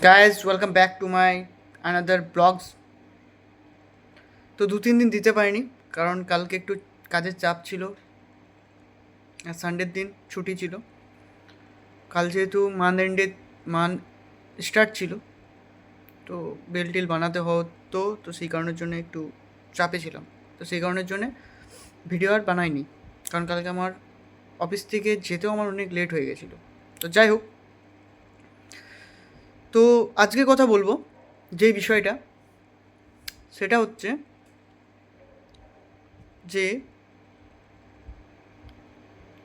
guys, welcome back to my another vlogs. তো দু তিন দিন দিতে পারিনি, কারণ কালকে একটু কাজের চাপ ছিল আর সানডের দিন ছুটি ছিল। কাল যেহেতু মান এন্ডে মান স্টার্ট ছিল, তো বেল টিল বানাতে হতো, তো সেই কারণের জন্য একটু চাপে ছিলাম। তো সেই কারণের জন্য ভিডিও আর বানাইনি, কারণ কালকে আমার অফিস থেকে যেতেও আমার অনেক লেট হয়ে গেছিল। তো যাই হোক তো আজকে কথা বলব যে বিষয়টা, সেটা হচ্ছে যে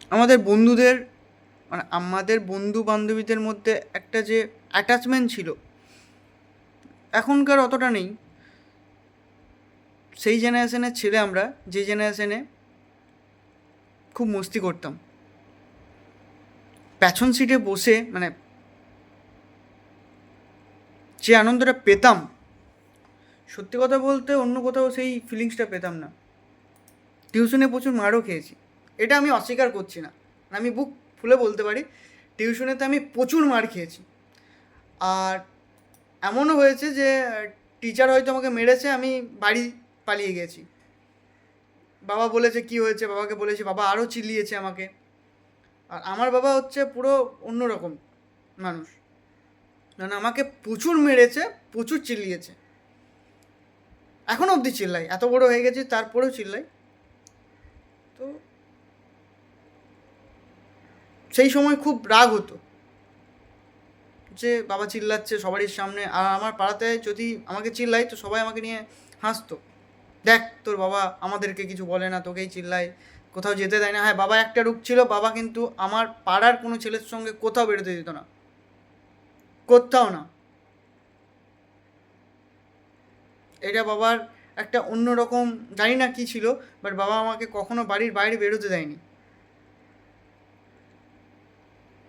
আমাদের বন্ধুদের মানে আমাদের বন্ধু বান্ধবীদের মধ্যে একটা যে অ্যাটাচমেন্ট ছিল, এখনকার অতটা নেই। সেই জেনারেশনের ছেলে আমরা, যে জেনারেশনে খুব মস্তি করতাম। প্যাছন সিটে বসে মানে যে আনন্দটা পেতাম। সত্যি কথা বলতে অন্য কোথাও সেই ফিলিংসটা পেতাম না। টিউশনে প্রচুর মারও খেয়েছি। এটা আমি অস্বীকার করছি না। আমি বুক ফুলে বলতে পারি, টিউশনেতে আমি প্রচুর মার খেয়েছি। আর এমনও হয়েছে যে টিচার হয়তো আমাকে মেরেছে, আমি বাড়ি পালিয়ে গেছি। বাবা বলেছে, কি হয়েছে? বাবাকে বলেছি, বাবা আরও চিল্লিয়েছে আমাকে। আর আমার বাবা হচ্ছে পুরো অন্যরকম মানুষ। মানে আমাকে প্রচুর মেরেছে, প্রচুর চিল্লিয়েছে। এখনও অবধি চিল্লাই, এত বড় হয়ে গেছি, তারপরেও চিল্লাই। তো সেই সময় খুব রাগ হতো যে, বাবা চিল্লাচ্ছে সবারই সামনে, আর আমার পাড়াতে যদি আমাকে চিল্লাই, তো সবাই আমাকে নিয়ে হাসতো। দেখ, তোর বাবা আমাদেরকে কিছু বলে না, তোকেই চিল্লায় কোথাও যেতে দেয় না। হ্যাঁ বাবা একটা রূপ ছিল, বাবা কিন্তু আমার পাড়ার কোনো ছেলের সঙ্গে কোথাও বেরোতে দিত না। কোথাও না। এটা বাবার একটা অন্যরকম, জানি না কী ছিল বাট বাবা আমাকে কখনো বাড়ির বাইরে বেরোতে দেয়নি।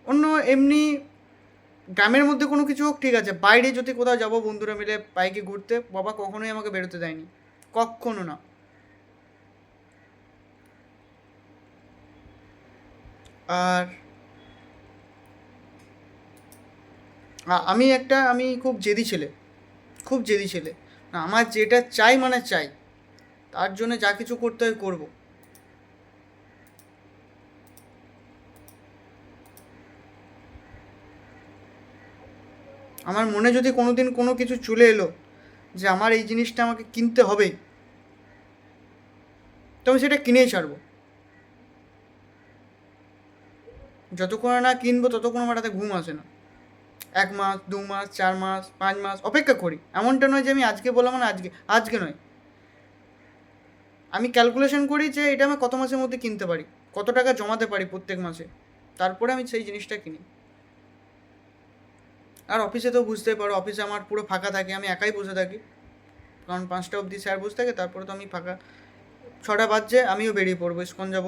অন্য এমনি গ্রামের মধ্যে কোনো কিছু হোক, ঠিক আছে। বাইরে যদি কোথাও যাব বন্ধুরা মিলে বাইকে ঘুরতে, বাবা কখনোই আমাকে বেরোতে দেয়নি। কখনো না। আর আমি একটা, আমি খুব জেদি ছেলে, খুব জেদি ছেলে। না, আমার যেটা চাই মানে চাই, তার জন্য যা কিছু করতে হয় করব। আমার মনে যদি কোনো দিন কোনো কিছু চলে এলো যে আমার এই জিনিসটা আমাকে কিনতে হবেই তো আমি সেটা কিনেই ছাড়বো। যতক্ষণ না কিনবো ততক্ষণ আমার রাতে ঘুম আসে না। এক মাস, দু মাস, চার মাস, পাঁচ মাস অপেক্ষা করি। এমনটা নয় যে আমি আজকে বললাম না, আজকে আজকে নয়। আমি ক্যালকুলেশন করি যে এটা আমি কত মাসের মধ্যে কিনতে পারি, কত টাকা জমাতে পারি প্রত্যেক মাসে। তারপরে আমি সেই জিনিসটা কিনি। আর অফিসে তো বুঝতেই পারো অফিসে আমার পুরো ফাঁকা থাকে, আমি একাই বসে থাকি। কারণ পাঁচটা অবধি স্যার বসে থাকে, তারপরে তো আমি ফাঁকা। ছটা বাজছে, আমিও বেরিয়ে পড়ব, ইস্কন যাব।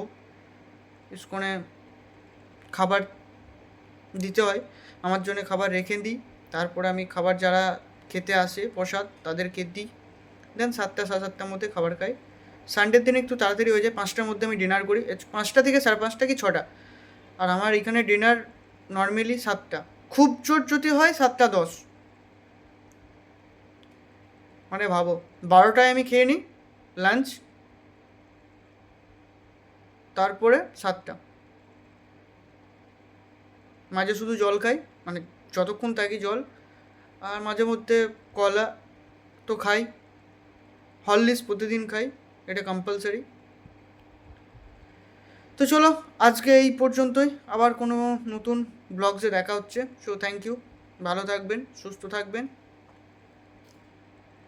ইস্কনে খাবার দিতে হয়। আমার জন্য খাবার রেখে দিই। তারপরে আমি খাবার যারা খেতে আসে, প্রসাদ, তাদেরকে দিই। দেন সাতটা, সাড়ে সাতটার মধ্যে খাবার খাই। সানডের দিন একটু তাড়াতাড়ি হয়ে যায়। পাঁচটার মধ্যে আমি ডিনার করি। পাঁচটা থেকে সাড়ে পাঁচটা কি ছটা? আর আমার এখানে ডিনার নর্মালি সাতটা। খুব জোর যদি হয় সাতটা, দশ। মানে ভাবো, বারোটায় আমি খেয়ে নিই লাঞ্চ তারপরে সাতটা। মাঝে শুধু জল খাই মানে যতক্ষণ থাকি জল। আর মাঝে মধ্যে কলা তো খাই, হরলিক্স প্রতিদিন খাই, এটা কম্পালসারি তো চলো, আজকে এই পর্যন্তই। আবার কোনো নতুন ব্লগসে দেখা হচ্ছে সো থ্যাংক ইউ ভালো থাকবেন, সুস্থ থাকবেন।